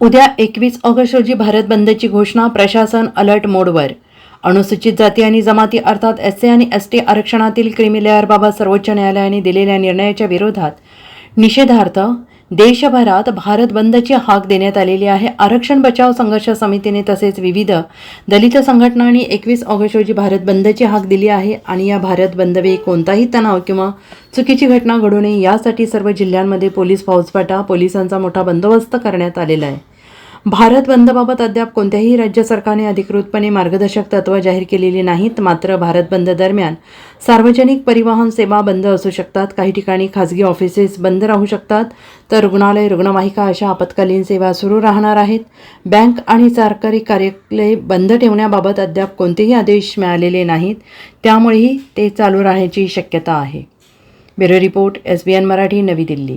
उद्या एकवीस ऑगस्ट रोजी भारत बंदची घोषणा प्रशासन अलर्ट मोडवर. अनुसूचित जाती आणि जमाती अर्थात एस सी आणि एस टी आरक्षणातील क्रिमी लेअरबाबत सर्वोच्च न्यायालयाने दिलेल्या निर्णयाच्या विरोधात निषेधार्थ देशभरात भारत बंदची हाक देण्यात आलेली आहे. आरक्षण बचाव संघर्ष समितीने तसेच विविध दलित संघटनांनी एकवीस ऑगस्ट रोजी भारत बंदची हाक दिली आहे आणि या भारत बंदवेळी कोणताही तणाव किंवा चुकीची घटना घडू नये यासाठी सर्व जिल्ह्यांमध्ये पोलीस फौजफाटा पोलिसांचा मोठा बंदोबस्त करण्यात आलेला आहे. भारत बंदबाबत अद्याप कोणत्याही राज्य सरकारने अधिकृतपणे मार्गदर्शक तत्त्व जाहीर केलेली नाहीत मात्र भारत बंद दरम्यान सार्वजनिक परिवहन सेवा बंद असू शकतात. काही ठिकाणी खाजगी ऑफिसेस बंद राहू शकतात. तर रुग्णालय रुग्णवाहिका अशा आपत्कालीन सेवा सुरू राहणार आहेत. बँक आणि सरकारी कार्यालय बंद ठेवण्याबाबत अद्याप कोणतेही आदेश मिळालेले नाहीत. त्यामुळेही ते चालू राहण्याची शक्यता आहे. Bureau report S B N Marathi Navi Delhi.